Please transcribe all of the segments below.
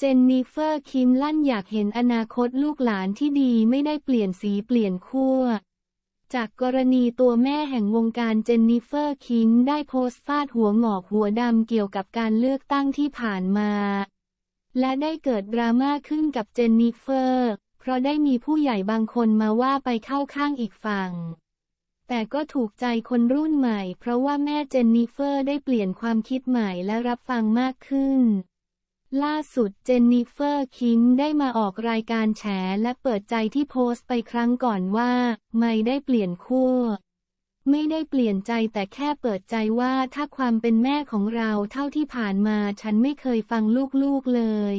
เจนนิเฟอร์คิมลั่นอยากเห็นอนาคตลูกหลานที่ดีไม่ได้เปลี่ยนสีเปลี่ยนขั้วจากกรณีตัวแม่แห่งวงการเจนนิเฟอร์คิมได้โพสต์ฟาดหัวหงอกหัวดำเกี่ยวกับการเลือกตั้งที่ผ่านมา และได้เกิดดราม่าขึ้นกับเจนนิเฟอร์ เพราะได้มีผู้ใหญ่บางคนมาว่าไปเข้าข้างอีกฝั่ง แต่ก็ถูกใจคนรุ่นใหม่ เพราะว่าแม่เจนนิเฟอร์ได้เปลี่ยนความคิดใหม่และรับฟังมากขึ้น ล่าสุดเจนนิเฟอร์คิมได้มาออกรายการแฉและเปิดใจที่โพสต์ไปครั้งก่อนว่า ไม่ได้เปลี่ยนขั้วไม่ได้เปลี่ยนใจแต่แค่เปิดใจว่าถ้าความเป็นแม่ของเราเท่าที่ผ่านมาฉันไม่เคยฟังลูกๆเลย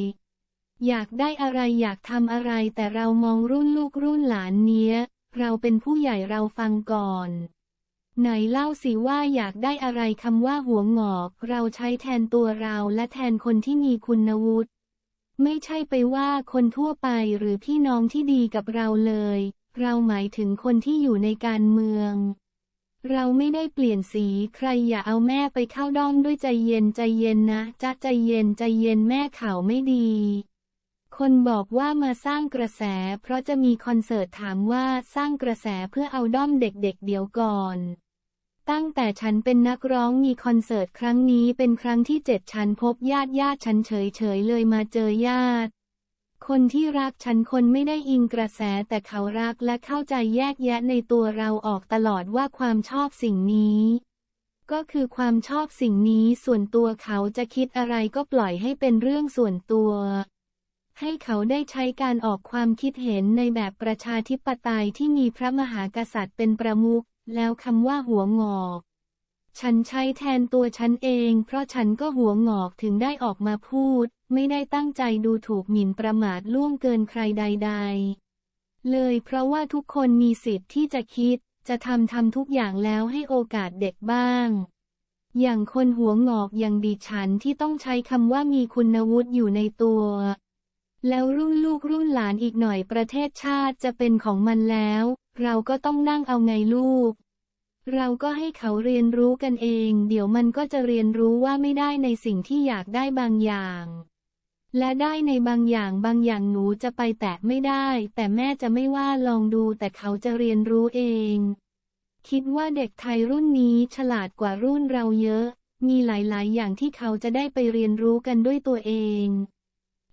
อยากได้อะไรอยากทำอะไรแต่เรามองรุ่นลูกรุ่นหลานเนี้ย เราเป็นผู้ใหญ่เราฟังก่อน ไหนเล่าสิว่าอยากได้อะไรคำว่าหัวงอก เราใช้แทนตัวเราและแทนคนที่มีคุณวุฒิไม่ใช่ไปว่าคนทั่วไปหรือพี่น้องที่ดีกับเราเลย เราหมายถึงคนที่อยู่ในการเมือง เราไม่ได้เปลี่ยนสีใครอย่าเอาแม่ไปเข้าด้อมด้วยใจเย็นใจเย็นนะจ๊ะใจเย็นใจเย็นแม่ข่าวไม่ดี คนบอกว่ามาสร้างกระแส เพราะจะมีคอนเสิร์ตถามว่าสร้างกระแสเพื่อเอาด้อมเด็กๆเดี๋ยวก่อน ตั้งแต่ฉันเป็นนักร้องมีคอนเสิร์ตครั้งนี้เป็นครั้งที่เจ็ดฉันพบญาติญาติฉันเฉยเฉยๆเลยมาเจอญาติคนที่รักฉันคนไม่ได้อิงกระแสแต่เขารักและเข้าใจแยกแยะในตัวเราออกตลอดว่าความชอบสิ่งนี้ ก็คือความชอบสิ่งนี้ส่วนตัวเขาจะคิดอะไรก็ปล่อยให้เป็นเรื่องส่วนตัว ให้เขาได้ใช้การออกความคิดเห็นในแบบประชาธิปไตยที่มีพระมหากษัตริย์เป็นประมุข แล้วคำว่าหัวงอก ฉันใช้แทนตัวฉันเอง เพราะฉันก็หัวงอกถึงได้ออกมาพูด ไม่ได้ตั้งใจดูถูกหมิ่นประมาทล่วงเกินใครใด ๆ เลยเพราะว่าทุกคนมีสิทธิ์ที่จะคิด จะทำทำทุกอย่างแล้วให้โอกาสเด็กบ้าง อย่างคนหัวงอกอย่างดิฉันที่ต้องใช้คำว่ามีคุณวุฒิอยู่ในตัวแล้วรุ่นลูกรุ่นหลานอีกหน่อยประเทศชาติจะเป็นของมันแล้ว เราก็ต้องนั่งเอาไงลูก เราก็ให้เขาเรียนรู้กันเอง เดี๋ยวมันก็จะเรียนรู้ว่าไม่ได้ในสิ่งที่อยากได้บางอย่าง และได้ในบางอย่างบางอย่างหนูจะไปแตะไม่ได้ แต่แม่จะไม่ว่าลองดูแต่เขาจะเรียนรู้เอง คิดว่าเด็กไทยรุ่นนี้ฉลาดกว่ารุ่นเราเยอะ มีหลาย ๆ อย่างที่เขาจะได้ไปเรียนรู้กันด้วยตัวเอง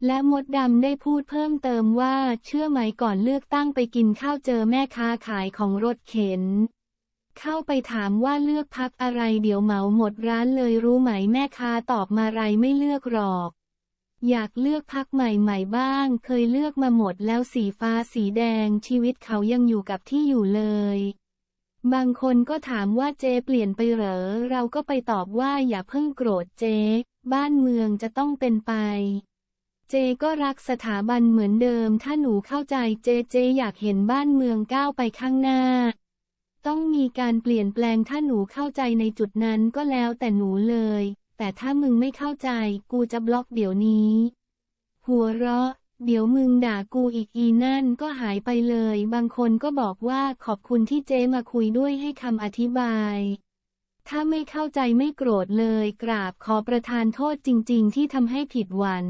และมดดำได้พูดเพิ่มเติมว่าเชื่อไหมก่อนเลือกตั้งไปกินข้าวเจอแม่ค้าขายของรถเข็น เข้าไปถามว่าเลือกพักอะไรเดี๋ยวเหมาหมดร้านเลยรู้ไหมแม่ค้าตอบมาไรไม่เลือกหรอก อยากเลือกพักใหม่ๆบ้าง เคยเลือกมาหมดแล้วสีฟ้าสีแดงชีวิตเขายังอยู่กับที่อยู่เลย บางคนก็ถามว่าเจเปลี่ยนไปเหรอ เราก็ไปตอบว่าอย่าเพิ่งโกรธเจ บ้านเมืองจะต้องเป็นไปเจก็รักสถาบันเหมือนเดิม ถ้าหนูเข้าใจเจเจอยากเห็นบ้านเมืองก้าวไปข้างหน้า ต้องมีการเปลี่ยนแปลงถ้าหนูเข้าใจในจุดนั้นก็แล้วแต่หนูเลย แต่ถ้ามึงไม่เข้าใจ กูจะบล็อกเดี๋ยวนี้ หัวเราะ เดี๋ยวมึงด่ากูอีกอีนั่นก็หายไปเลย บางคนก็บอกว่าขอบคุณที่เจ๊มาคุยด้วยให้คำอธิบาย ถ้าไม่เข้าใจไม่โกรธเลย กราบขอประทานโทษจริง ๆ ที่ทำให้ผิดหวัง